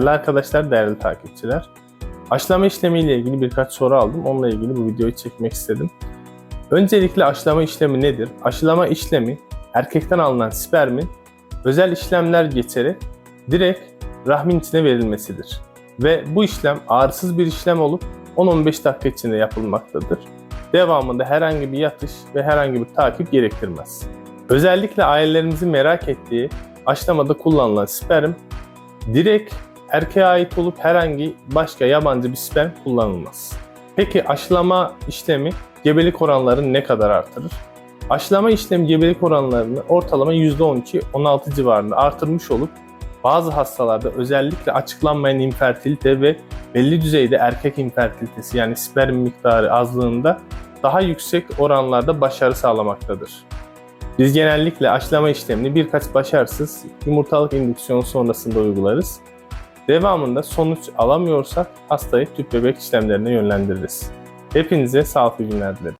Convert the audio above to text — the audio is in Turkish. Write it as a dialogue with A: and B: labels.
A: Değerli arkadaşlar, değerli takipçiler. Aşılama işlemiyle ilgili birkaç soru aldım. Onunla ilgili bu videoyu çekmek istedim. Öncelikle aşılama işlemi nedir? Aşılama işlemi erkekten alınan spermin özel işlemler geçerek direkt rahmin içine verilmesidir. Ve bu işlem ağrısız bir işlem olup 10-15 dakika içinde yapılmaktadır. Devamında herhangi bir yatış ve herhangi bir takip gerektirmez. Özellikle ailelerimizin merak ettiği aşılamada kullanılan sperm direkt erkeğe ait olup herhangi başka yabancı bir sperm kullanılmaz. Peki aşılama işlemi gebelik oranlarını ne kadar artırır? Aşılama işlemi gebelik oranlarını ortalama %12-16 civarında artırmış olup bazı hastalarda özellikle açıklanmayan infertilite ve belli düzeyde erkek infertilitesi yani sperm miktarı azlığında daha yüksek oranlarda başarı sağlamaktadır. Biz genellikle aşılama işlemini birkaç başarısız yumurtalık indüksiyonu sonrasında uygularız. Devamında sonuç alamıyorsak hastayı tüp bebek işlemlerine yönlendiririz. Hepinize sağlıklı günler dilerim.